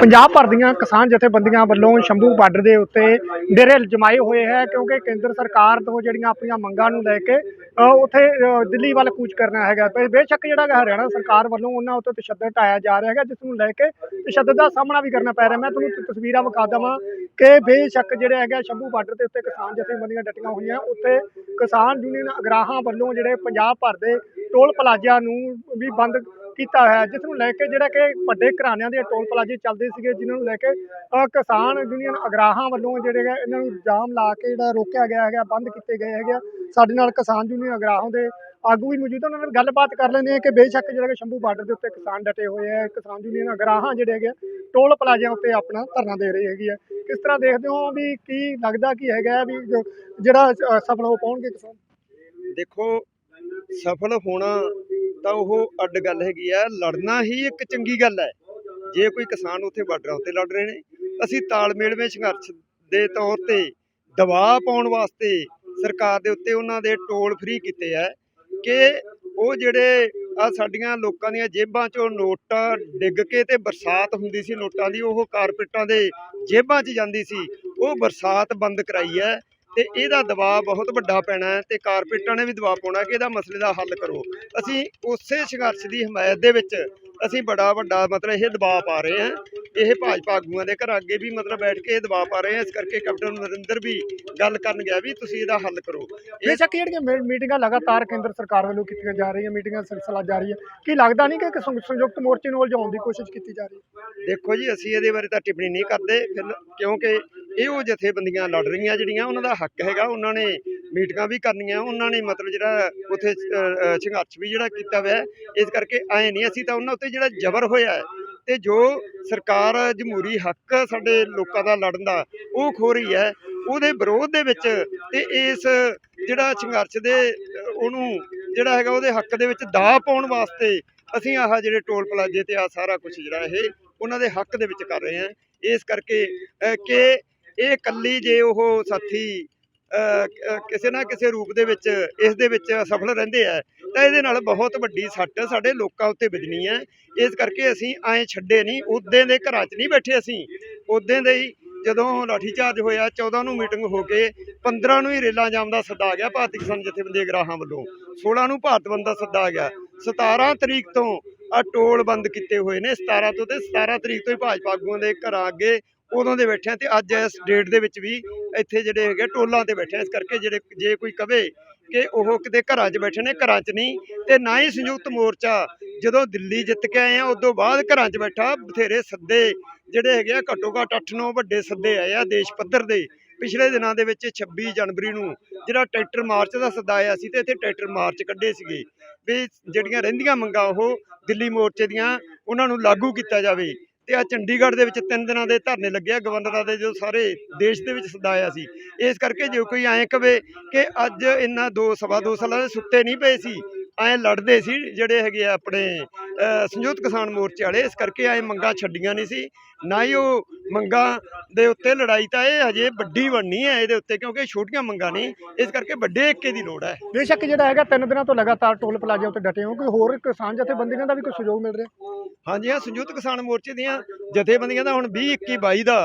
ਪੰਜਾਬ ਭਰ ਦੀਆਂ ਕਿਸਾਨ ਜਥੇਬੰਦੀਆਂ ਵੱਲੋਂ ਸ਼ੰਭੂ ਬਾਰਡਰ ਦੇ ਉੱਤੇ ਡੇਰੇ ਜਮਾਏ ਹੋਏ ਹੈ ਕਿਉਂਕਿ ਕੇਂਦਰ ਸਰਕਾਰ ਤੋਂ ਜਿਹੜੀਆਂ ਆਪਣੀਆਂ ਮੰਗਾਂ ਨੂੰ ਲੈ ਕੇ ਉੱਥੇ ਦਿੱਲੀ ਵੱਲ ਕੂਚ ਕਰਨਾ ਹੈਗਾ। ਪਰ ਬੇਸ਼ੱਕ ਜਿਹੜਾ ਹੈਗਾ ਹਰਿਆਣਾ ਸਰਕਾਰ ਵੱਲੋਂ ਉਹਨਾਂ ਉੱਤੇ ਤਸ਼ੱਦਦ ਢਾਇਆ ਜਾ ਰਿਹਾ ਹੈਗਾ, ਜਿਸ ਨੂੰ ਲੈ ਕੇ ਤਸ਼ੱਦਦ ਦਾ ਸਾਹਮਣਾ ਵੀ ਕਰਨਾ ਪੈ ਰਿਹਾ। ਮੈਂ ਤੁਹਾਨੂੰ ਤਸਵੀਰਾਂ ਵਿਖਾ ਦਵਾਂ ਕਿ ਬੇਸ਼ੱਕ ਜਿਹੜੇ ਹੈਗਾ ਸ਼ੰਭੂ ਬਾਰਡਰ ਦੇ ਉੱਤੇ ਕਿਸਾਨ ਜਥੇਬੰਦੀਆਂ ਡਟੀਆਂ ਹੋਈਆਂ। ਉੱਥੇ ਕਿਸਾਨ ਯੂਨੀਅਨ ਅਗਰਾਹਾਂ ਵੱਲੋਂ ਜਿਹੜੇ ਪੰਜਾਬ ਭਰ ਦੇ ਟੋਲ ਪਲਾਜ਼ਿਆਂ ਨੂੰ ਵੀ ਬੰਦ ਕੀਤਾ ਹੋਇਆ ਹੈ, ਜਿਸ ਨੂੰ ਲੈ ਕੇ ਜਿਹੜਾ ਕਿ ਵੱਡੇ ਘਰਾਣਿਆਂ ਦੇ ਟੋਲ ਪਲਾਜ਼ੇ ਚੱਲਦੇ ਸੀਗੇ ਜਿਨ੍ਹਾਂ ਨੂੰ ਲੈ ਕੇ ਕਿਸਾਨ ਯੂਨੀਅਨ ਅਗਰਾਹਾਂ ਵੱਲੋਂ ਜਿਹੜੇ ਇਹਨਾਂ ਨੂੰ ਜਾਮ ਲਾ ਕੇ ਜਿਹੜਾ ਰੋਕਿਆ ਗਿਆ ਹੈਗਾ ਬੰਦ ਕੀਤੇ ਗਏ ਹੈਗੇ ਆ। ਸਾਡੇ ਨਾਲ ਕਿਸਾਨ ਯੂਨੀਅਨ ਅਗਰਾਹਾਂ ਦੇ ਆਗੂ ਵੀ ਮੌਜੂਦ ਉਹਨਾਂ ਨਾਲ ਗੱਲਬਾਤ ਕਰ ਲੈਂਦੇ ਆ ਕਿ ਬੇਸ਼ੱਕ ਜਿਹੜਾ ਕਿ ਸ਼ੰਭੂ ਬਾਰਡਰ ਦੇ ਉੱਤੇ ਕਿਸਾਨ ਡਟੇ ਹੋਏ ਆ ਕਿਸਾਨ ਯੂਨੀਅਨ ਅਗਰਾਹਾਂ ਜਿਹੜੇ ਹੈਗੇ ਆ, ਟੋਲ ਪਲਾਜ਼ਿਆਂ ਉੱਤੇ ਆਪਣਾ ਧਰਨਾ ਦੇ ਰਹੇ ਹੈਗੀ ਹੈ ਕਿਸ ਤਰ੍ਹਾਂ ਦੇਖਦੇ ਹੋ ਵੀ ਕੀ ਲੱਗਦਾ ਕੀ ਹੈਗਾ ਵੀ ਜਿਹੜਾ ਸਫਲ ਹੋ ਪਾਉਣਗੇ ਕਿਸਾਨ ਦੇਖੋ ਸਫਲ ਹੋਣਾ ਤਾਂ ਉਹ ਅੱਡ ਗੱਲ ਹੈਗੀ ਆ, ਲੜਨਾ ਹੀ ਇੱਕ ਚੰਗੀ ਗੱਲ ਹੈ। ਜੇ ਕੋਈ ਕਿਸਾਨ ਉੱਥੇ ਬਾਰਡਰਾਂ ਉੱਤੇ ਲੜ ਰਹੇ ਨੇ, ਅਸੀਂ ਤਾਲਮੇਲ ਵਿੱਚ ਸੰਘਰਸ਼ ਦੇ ਤੌਰ ਤੇ ਦਬਾਅ ਪਾਉਣ ਵਾਸਤੇ ਸਰਕਾਰ ਦੇ ਉੱਤੇ ਉਹਨਾਂ ਦੇ ਟੋਲ ਫ੍ਰੀ ਕੀਤੇ ਆ ਕਿ ਉਹ ਜਿਹੜੇ ਆ ਸਾਡੀਆਂ ਲੋਕਾਂ ਦੀਆਂ ਜੇਬਾਂ 'ਚੋਂ ਨੋਟਾਂ ਡਿੱਗ ਕੇ ਤੇ ਬਰਸਾਤ ਹੁੰਦੀ ਸੀ ਨੋਟਾਂ ਦੀ, ਉਹ ਕਾਰਪੋਰੇਟਾਂ ਦੇ ਜੇਬਾਂ 'ਚ ਜਾਂਦੀ ਸੀ, ਉਹ ਬਰਸਾਤ ਬੰਦ ਕਰਾਈ ਹੈ। ਤੇ ਇਹਦਾ ਦਬਾਅ ਬਹੁਤ ਵੱਡਾ ਪੈਣਾ ਹੈ ਤੇ ਕਾਰਪੋਰੇਟਾਂ ਨੇ ਵੀ ਦਬਾਅ ਪਾਉਣਾ ਕਿ ਇਹਦਾ ਮਸਲੇ ਦਾ ਹੱਲ ਕਰੋ। ਅਸੀਂ ਉਸੇ ਸੰਘਰਸ਼ ਦੀ ਹਮਾਇਤ ਦੇ ਵਿੱਚ ਅਸੀਂ ਬੜਾ ਵੱਡਾ ਮਤਲਬ ਇਹ ਦਬਾਅ ਪਾ ਰਹੇ ਹਾਂ। ਇਹ ਭਾਜਪਾ ਆਗੂਆਂ ਦੇ ਘਰ ਅੱਗੇ ਵੀ ਮਤਲਬ ਬੈਠ ਕੇ ਇਹ ਦਬਾਅ ਪਾ ਰਹੇ ਹਾਂ। ਇਸ ਕਰਕੇ ਕੈਪਟਨ ਨਰਿੰਦਰ ਵੀ ਗੱਲ ਕਰਨ ਗਿਆ ਵੀ ਤੁਸੀਂ ਇਹਦਾ ਹੱਲ ਕਰੋ। ਇਹ ਬੇਸ਼ੱਕ ਜਿਹੜੀਆਂ ਮੀਟਿੰਗਾਂ ਲਗਾਤਾਰ ਕੇਂਦਰ ਸਰਕਾਰ ਵੱਲੋਂ ਕੀਤੀਆਂ ਜਾ ਰਹੀਆਂ ਮੀਟਿੰਗਾਂ ਦਾ ਸਿਲਸਿਲਾ ਜਾਰੀ ਹੈ। ਕੀ ਲੱਗਦਾ ਨਹੀਂ ਕਿ ਸੰਯੁਕਤ ਮੋਰਚੇ ਨੂੰ ਉਲਝਾਉਣ ਦੀ ਕੋਸ਼ਿਸ਼ ਕੀਤੀ ਜਾ ਰਹੀ ਹੈ? ਦੇਖੋ ਜੀ ਅਸੀਂ ਇਹਦੇ ਬਾਰੇ ਤਾਂ ਟਿੱਪਣੀ ਨਹੀਂ ਕਰਦੇ। ਫਿਰ ਕਿਉਂਕਿ ਇਹ ਉਹ ਜਥੇਬੰਦੀਆਂ ਲੜ ਰਹੀਆਂ ਜਿਹੜੀਆਂ, ਉਹਨਾਂ ਦਾ ਹੱਕ ਹੈਗਾ, ਉਹਨਾਂ ਨੇ ਮੀਟਿੰਗਾਂ ਵੀ ਕਰਨੀਆਂ, ਉਹਨਾਂ ਨੇ ਮਤਲਬ ਜਿਹੜਾ ਉੱਥੇ ਸੰਘਰਸ਼ ਵੀ ਜਿਹੜਾ ਕੀਤਾ ਹੋਇਆ ਇਸ ਕਰਕੇ ਐ ਨਹੀਂ ਅਸੀਂ ਤਾਂ ਉਹਨਾਂ ਉੱਤੇ ਜਿਹੜਾ ਜ਼ਬਰ ਹੋਇਆ ਹੈ ਤੇ ਜੋ ਸਰਕਾਰ ਜਮਹੂਰੀ ਹੱਕ ਸਾਡੇ ਲੋਕਾਂ ਦਾ ਲੜਨ ਦਾ, ਉਹ ਖੋ ਰਹੀ ਹੈ, ਉਹਦੇ ਵਿਰੋਧ ਦੇ ਵਿੱਚ ਤੇ ਇਸ ਜਿਹੜਾ ਸੰਘਰਸ਼ ਦੇ, ਉਹਨੂੰ ਜਿਹੜਾ ਹੈਗਾ ਉਹਦੇ ਹੱਕ ਦੇ ਵਿੱਚ ਦਾਅ ਪਾਉਣ ਵਾਸਤੇ ਅਸੀਂ ਆਹ ਜਿਹੜੇ ਟੋਲ ਪਲਾਜ਼ੇ ਤੇ ਆ ਸਾਰਾ ਕੁਝ ਜਿਹੜਾ ਇਹ, ਉਹਨਾਂ ਦੇ ਹੱਕ ਦੇ ਵਿੱਚ ਕਰ ਰਹੇ ਹਾਂ, ਇਸ ਕਰਕੇ ਕਿ ਇਹ ਇਕੱਲੀ ਜੇ ਉਹ ਸਾਥੀ ਕਿਸੇ ਨਾ ਕਿਸੇ ਰੂਪ ਦੇ ਵਿੱਚ, ਇਸ ਦੇ ਵਿੱਚ ਸਫਲ ਰਹਿੰਦੇ ਆ, ਤਾਂ ਇਹਦੇ ਨਾਲ ਬਹੁਤ ਵੱਡੀ ਸੱਟ ਸਾਡੇ ਲੋਕਾਂ ਉੱਤੇ ਵੱਜਣੀ ਹੈ ਇਸ ਕਰਕੇ ਅਸੀਂ ਐਂ ਛੱਡੇ ਨਹੀਂ ਉਦੋਂ ਦੇ ਘਰਾਂ 'ਚ ਨਹੀਂ ਬੈਠੇ ਅਸੀਂ। ਉਦੋਂ ਦੇ ਹੀ ਜਦੋਂ ਲਾਠੀਚਾਰਜ ਹੋਇਆ 14 ਨੂੰ ਮੀਟਿੰਗ ਹੋ ਕੇ 15 ਨੂੰ ਹੀ ਰੇਲਾਂ ਜਾਮ ਦਾ ਸੱਦਾ ਆ ਗਿਆ ਭਾਰਤੀ ਕਿਸਾਨ ਜਥੇਬੰਦੀ ਅਗਰਾਹਾਂ ਵੱਲੋਂ। 16 ਨੂੰ ਭਾਰਤ ਬੰਦ ਦਾ ਸੱਦਾ ਆ ਗਿਆ। 17 ਤਰੀਕ ਤੋਂ ਆ ਟੋਲ ਬੰਦ ਕੀਤੇ ਹੋਏ ਨੇ 17 ਤੋਂ ਤੇ 17 ਤਰੀਕ ਤੋਂ ਹੀ ਭਾਜਪਾ ਆਗੂਆਂ ਦੇ ਘਰਾਂ ਅੱਗੇ ਉਦੋਂ ਦੇ ਬੈਠੇ ਆ ਤੇ ਅੱਜ ਇਸ ਡੇਟ ਦੇ ਵਿੱਚ ਵੀ ਇੱਥੇ ਜਿਹੜੇ ਹੈਗੇ ਟੋਲਾਂ ਤੇ ਬੈਠੇ ਆ ਇਸ ਕਰਕੇ ਜਿਹੜੇ ਜੇ ਕੋਈ ਕਵੇ ਕਿ ਉਹ ਕਿਤੇ ਘਰਾਂ 'ਚ ਬੈਠੇ ਨੇ, ਘਰਾਂ 'ਚ ਨਹੀਂ ਤੇ ਨਾ ਹੀ ਸੰਯੁਕਤ ਮੋਰਚਾ ਜਦੋਂ ਦਿੱਲੀ ਜਿੱਤ ਕੇ ਆਏ ਆ, ਉਦੋਂ ਬਾਅਦ ਘਰਾਂ 'ਚ ਬੈਠਾ ਬਥੇਰੇ ਸੱਦੇ ਜਿਹੜੇ ਹੈਗੇ ਆ, ਘੱਟੋ ਘੱਟ 8-9 ਵੱਡੇ ਸੱਦੇ ਆਏ ਆ ਦੇਸ਼ ਪੱਧਰ ਦੇ। ਪਿਛਲੇ ਦਿਨਾਂ ਦੇ ਵਿੱਚ 26 ਜਨਵਰੀ ਨੂੰ ਜਿਹੜਾ ਟਰੈਕਟਰ ਮਾਰਚ ਦਾ ਸੱਦਾ ਆਇਆ ਸੀ ਤੇ ਇੱਥੇ ਟਰੈਕਟਰ ਮਾਰਚ ਕੱਢੇ ਸੀਗੇ ਵੀ ਜਿਹੜੀਆਂ ਰਹਿੰਦੀਆਂ ਮੰਗਾਂ ਉਹ ਦਿੱਲੀ ਮੋਰਚੇ ਦੀਆਂ ਉਹਨਾਂ ਨੂੰ ਲਾਗੂ ਕੀਤਾ ਜਾਵੇ। ਤੇ ਆ ਚੰਡੀਗੜ੍ਹ ਦੇ ਵਿੱਚ ਤਿੰਨ ਦਿਨਾਂ ਦੇ ਧਰਨੇ ਲੱਗੇ ਆ ਗਵਰਨਰਾਂ ਦੇ ਜੋ ਸਾਰੇ ਦੇਸ਼ ਦੇ ਵਿੱਚ ਸੱਦਾ ਸੀ। ਇਸ ਕਰਕੇ ਜੇ ਕੋਈ ਐਂ ਕਵੇ ਕਿ ਅੱਜ ਇਹਨਾਂ ਦੋ, ਸਵਾ ਦੋ ਸਾਲਾਂ ਦੇ ਸੁੱਤੇ ਨਹੀਂ ਪਏ ਸੀ, ਐਂ ਲੜਦੇ ਸੀ ਜਿਹੜੇ ਹੈਗੇ ਆ ਆਪਣੇ ਸੰਯੁਕਤ ਕਿਸਾਨ ਮੋਰਚੇ ਵਾਲੇ ਇਸ ਕਰਕੇ ਐਂ ਮੰਗਾਂ ਛੱਡੀਆਂ ਨਹੀਂ ਸੀ। ਨਾ ਹੀ ਉਹ ਮੰਗਾਂ ਦੇ ਉੱਤੇ ਲੜਾਈ ਤਾਂ ਇਹ ਹਜੇ ਵੱਡੀ ਬਣਨੀ ਹੈ ਇਹਦੇ ਉੱਤੇ ਕਿਉਂਕਿ ਛੋਟੀਆਂ ਮੰਗਾਂ ਨਹੀਂ ਇਸ ਕਰਕੇ ਵੱਡੇ ਏਕੇ ਦੀ ਲੋੜ ਹੈ। ਬੇਸ਼ੱਕ ਜਿਹੜਾ ਹੈਗਾ ਤਿੰਨ ਦਿਨਾਂ ਤੋਂ ਲਗਾਤਾਰ ਟੋਲ ਪਲਾਜ਼ਾ ਉੱਤੇ ਡਟੇ ਹੋ ਕੋਈ ਹੋਰ ਕਿਸਾਨ ਜਥੇਬੰਦੀਆਂ ਦਾ ਵੀ ਕੋਈ ਸਹਿਯੋਗ ਮਿਲ ਰਿਹਾ? ਹਾਂਜੀ ਹਾਂ ਸੰਯੁਕਤ ਕਿਸਾਨ ਮੋਰਚੇ ਦੀਆਂ ਜਥੇਬੰਦੀਆਂ ਦਾ ਹੁਣ 20 21 22 ਦਾ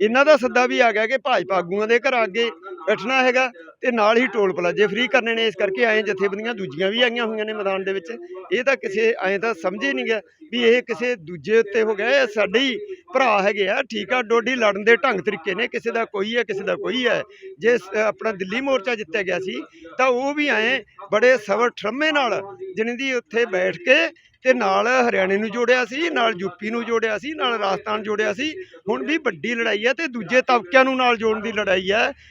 ਇਹਨਾਂ ਦਾ ਸੱਦਾ ਵੀ ਆ ਗਿਆ ਕਿ ਭਾਜਪਾ ਆਗੂਆਂ ਦੇ ਘਰ ਅੱਗੇ ਬੈਠਣਾ ਹੈਗਾ ਤੇ ਨਾਲ ਹੀ ਟੋਲ ਪਲਾਜ਼ੇ ਫ੍ਰੀ ਕਰਨੇ ਨੇ ਇਸ ਕਰਕੇ ਆਏ ਜਥੇਬੰਦੀਆਂ ਦੂਜੀਆਂ ਵੀ ਆਈਆਂ ਹੋਈਆਂ ਨੇ ਮੈਦਾਨ ਦੇ ਵਿੱਚ, ਇਹ ਤਾਂ ਕਿਸੇ ਐਂ ਤਾਂ ਸਮਝੇ ਨਹੀਂ ਗਿਆ ਵੀ ਇਹ ਕਿਸੇ ਦੂਜੇ ਉੱਤੇ ਹੋ ਗਿਆ, ਇਹ ਸਾਡੇ ਹੀ ਭਰਾ ਹੈਗੇ ਆ, ਠੀਕ ਆ, ਡੋਡੀ ਲੜਨ ਦੇ ਢੰਗ ਤਰੀਕੇ ਨੇ, ਕਿਸੇ ਦਾ ਕੋਈ ਹੈ, ਕਿਸੇ ਦਾ ਕੋਈ ਹੈ। ਜੇ ਆਪਣਾ ਦਿੱਲੀ ਮੋਰਚਾ ਜਿੱਤਿਆ ਗਿਆ ਸੀ, ਤਾਂ ਉਹ ਵੀ ਆਏ ਬੜੇ ਸਬਰ ਠਰਮੇ ਨਾਲ ਜਿਹਨਾਂ ਦੀ ਉੱਥੇ ਬੈਠ ਕੇ ਤੇ ਨਾਲ ਹਰਿਆਣੇ ਨੂੰ ਜੋੜਿਆ ਸੀ, ਨਾਲ ਯੂਪੀ ਨੂੰ ਜੋੜਿਆ ਸੀ, ਨਾਲ ਰਾਜਸਥਾਨ ਜੋੜਿਆ ਸੀ, ਹੁਣ ਵੀ ਵੱਡੀ ਲੜਾਈ ਹੈ ਤੇ ਦੂਜੇ ਤਬਕਿਆਂ ਨੂੰ ਨਾਲ ਜੋੜਨ ਦੀ ਲੜਾਈ ਹੈ।